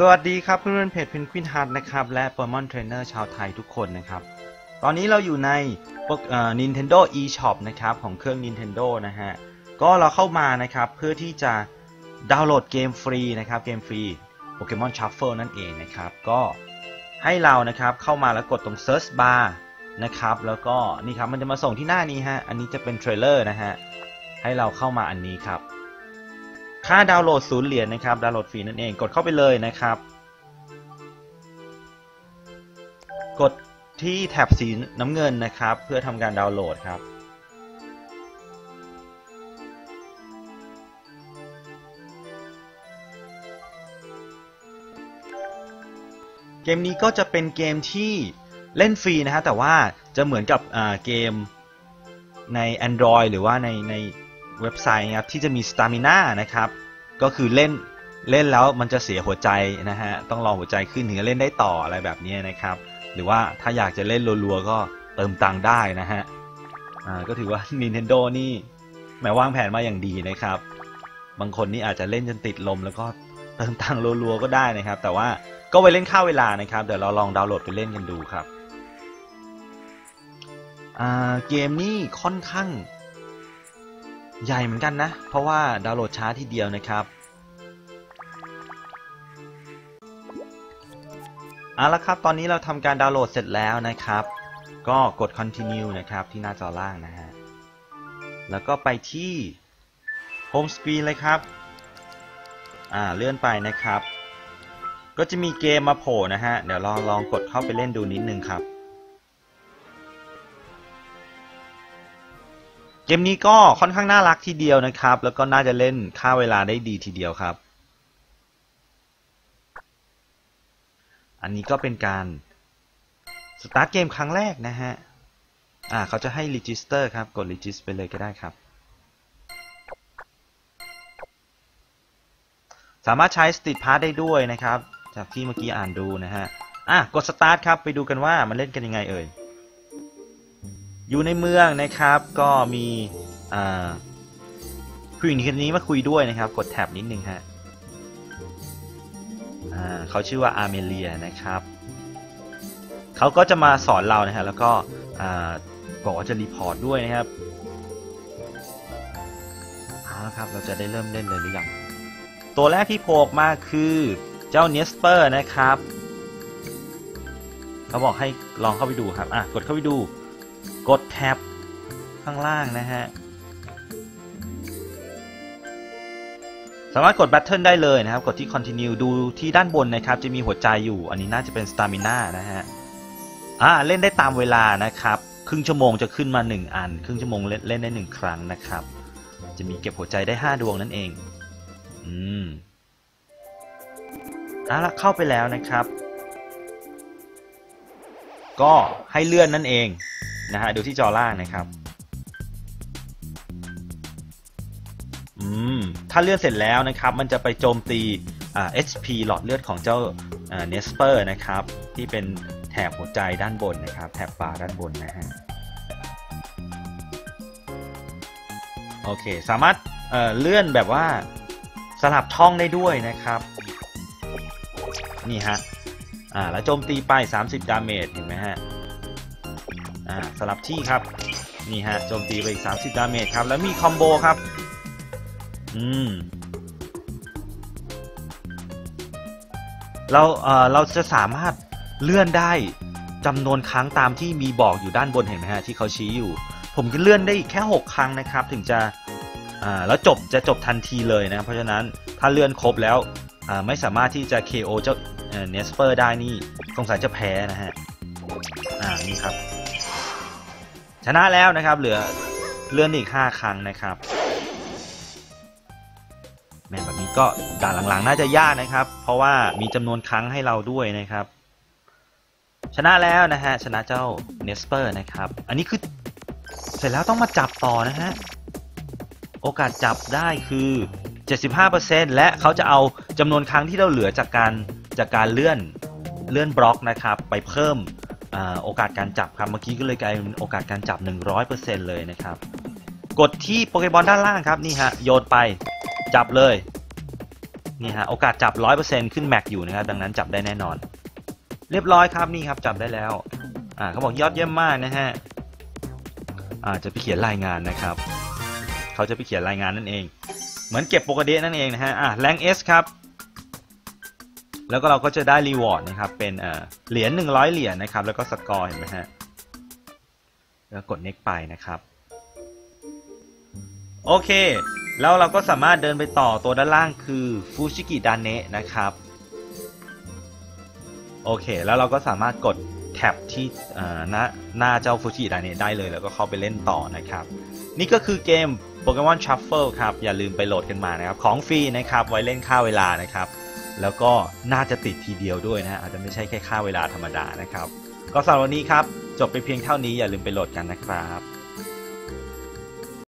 สวัสดีครับเพื่อนๆเพจเพนกวินฮัทนะครับ และโปเกมอนเทรนเนอร์ชาวไทยทุกคนนะครับ ตอนนี้เราอยู่ในพวกเอ่อ Nintendo eShop นะครับ ของเครื่อง Nintendo นะฮะ ก็เราเข้ามานะครับ เพื่อที่จะดาวน์โหลดเกมฟรีนะครับ เกมฟรีโปเกมอนชัฟเฟิลนั่นเองนะครับ ก็ให้เรานะครับเข้ามาแล้วกดตรง Search Bar นะครับ แล้วก็นี่ครับมันจะมาส่งที่หน้านี้ฮะ อันนี้จะเป็นเทรลเลอร์นะฮะ ให้เราเข้ามาอันนี้ครับ ค่าดาวน์โหลดศูนย์เหรียญนะครับ ดาวน์โหลดฟรีนั่นเอง กดเข้าไปเลยนะครับ กดที่แท็บสีน้ำเงินนะครับ เพื่อทำการดาวน์โหลดครับเกมนี้ก็จะเป็นเกมที่เล่นฟรีนะฮะแต่ว่าจะเหมือนกับเกมใน Android หรือว่าในใน เว็บไซต์นะครับที่จะมี Stamina นะครับ ก็คือเล่นเล่นแล้วมันจะเสียหัวใจนะฮะต้องรอหัวใจขึ้นถึงจะเล่นได้ต่ออะไรแบบนี้นะครับ หรือว่าถ้าอยากจะเล่นรัวๆก็เติมตังค์ได้นะฮะอ่าก็ถือว่า Nintendo นี่แหมวางแผนมาอย่างดีนะครับ บางคนนี่อาจจะเล่นจนติดลม แล้วก็เติมตังค์รัวๆก็ได้นะครับ แต่ว่าก็ไปเล่นข้าวเวลานะครับเดี๋ยวเราลองดาวน์โหลดไปเล่นกันดูครับอ่าเกมนี่ค่อนข้าง ใหญ่เหมือนกันนะ เพราะว่าดาวน์โหลดช้าทีเดียวนะครับเอาละครับ ตอนนี้เราทำการดาวน์โหลดเสร็จแล้วนะครับ ก็กด continue นะครับที่หน้าจอล่างนะฮะ แล้วก็ไปที่ home screen เลยครับ อ่า เลื่อนไปนะครับ ก็จะมีเกมมาโผล่นะฮะ เดี๋ยวลองลองกดเข้าไปเล่นดูนิดนึงครับ เกมนี้ก็ค่อนข้างน่ารักทีเดียวนะครับ แล้วก็น่าจะเล่นค่าเวลาได้ดีทีเดียวครับ อันนี้ก็เป็นการสตาร์ทเกมครั้งแรกนะฮะ อ่าเขาจะให้ register ครับ กด register ไปเลยก็ได้ครับ สามารถใช้ Street Pass ได้ด้วยนะครับ จากที่เมื่อกี้อ่านดูนะฮะ อะ กด start ครับ ไปดูกันว่ามันเล่นกันยังไงเอ่ย อยู่ในเมืองนะครับ ก็มีผู้หญิงคนนี้มาคุยด้วยนะครับ กดแท็บนิดนึงฮะอ่าเขาชื่อว่าอาร์เมเลียนะครับเขาก็จะมาสอนเรานะฮะแล้วก็บอกว่าจะรีพอร์ตด้วยนะครับเอาละครับ เราจะได้เริ่มเล่นเลยหรือยัง ตัวแรกที่โผล่มาคือเจ้าเนสเปอร์นะครับ เขาบอกให้ลองเข้าไปดูครับ อะ กดเข้าไปดู กดแท็บข้างล่างนะฮะ สามารถกด Battle ได้เลยนะครับ กดที่ Continue ดูที่ด้านบนนะครับ จะมีหัวใจอยู่ อันนี้น่าจะเป็น Stamina นะฮะ อ่า เล่นได้ตามเวลานะครับ ครึ่งชั่วโมงจะขึ้นมา 1 อัน ครึ่งชั่วโมงเล่นเล่นได้ 1 ครั้งนะครับ จะมีเก็บหัวใจได้ 5 ดวงนั่นเอง อืมเอาละเข้าไปแล้วนะครับ ก็ให้เลื่อนนั่นเอง นะฮะดูที่จอล่างนะครับอืมถ้าเลื่อนเสร็จแล้วนะครับ มันจะไปโจมตีอ่า HP หลอดเลือดของเจ้าเนสเปอร์นะครับ ที่เป็นแถบหัวใจด้านบนนะครับ แถบป่าด้านบนนะฮะโอเค สามารถเอ่อเลื่อนแบบว่าสลับช่องได้ด้วยนะครับ นี่ฮะอ่าแล้วโจมตีไป 30 ดาเมจเห็นไหมฮะ อ่าสลับที่ครับ นี่ฮะโจมตีไปอีก 30 ดาเมจครับ แล้วมีคอมโบครับ อืมเราเอ่อเราจะสามารถเลื่อนได้จำนวนครั้งตามที่มีบอกอยู่ด้านบนเห็นไหมฮะที่เขาชี้อยู่ ผมจะเลื่อนได้อีกแค่ 6 ครั้งนะครับ ถึงจะอ่าแล้วจบจะจบทันทีเลยนะ เพราะฉะนั้นถ้าเลื่อนครบแล้วอ่าไม่สามารถที่จะ KO เจ้าเนสเปอร์ได้นี่สงสัยจะแพ้นะฮะอ่านี่ครับ ชนะแล้วนะครับ เหลือเลื่อนอีก 5 ครั้งนะครับแม่แบบนี้ก็ด่านหลังๆ น่าจะยากนะครับ เพราะว่ามีจำนวนครั้งให้เราด้วยนะครับ ชนะแล้วนะฮะชนะเจ้าเนสเปอร์นะครับ อันนี้คือเสร็จแล้วต้องมาจับต่อนะฮะโอกาสจับได้คือ 75%และเขาจะเอาจำนวนครั้งที่เราเหลือจากการจากการเลื่อนเลื่อนบล็อกนะครับ ไปเพิ่ม โอกาสการจับครับเมื่อกี้ก็เลยกลายเป็นโอกาสการจับ 100%เลยนะครับ กดที่โปเกมอนด้านล่างครับนี่ฮะโยนไปจับเลยนี่ฮะโอกาสจับ 100%ขึ้นแม็กอยู่นะครับดังนั้นจับได้แน่นอน เรียบร้อยครับนี่ครับจับได้แล้วอ่าเขาบอกยอดเยี่ยมมากนะฮะอ่าจะไปเขียนรายงานนะครับเขาจะไปเขียนรายงานนั่นเอง เหมือนเก็บโปกเดนั่นเองนะฮะอ่าแรงเอสครับ แล้วก็เราก็จะได้รีวอร์ดนะครับเป็นเหรียญ100 เหรียญนะครับ แล้วก็สกอร์เห็นไหมฮะแล้วกด next ไปนะครับ โอเค แล้วเราก็สามารถเดินไปต่อตัวด้านล่างคือฟูชิกิดานเนะนะครับ โอเค แล้วเราก็สามารถกดแท็บที่หน้าหน้าเจ้าฟูชิดานเนะได้เลยแล้วก็เข้าไปเล่นต่อนะครับ นี่ก็คือเกม Pokemon Shuffle ครับ อย่าลืมไปโหลดกันมานะครับ ของฟรีนะครับ ไว้เล่นค่าเวลานะครับ แล้วก็น่าจะติดทีเดียวด้วยนะฮะอาจจะไม่ใช่แค่ค่าเวลาธรรมดานะครับ ก็สำหรับวันนี้ครับ จบไปเพียงเท่านี้อย่าลืมไปโหลดกันนะครับ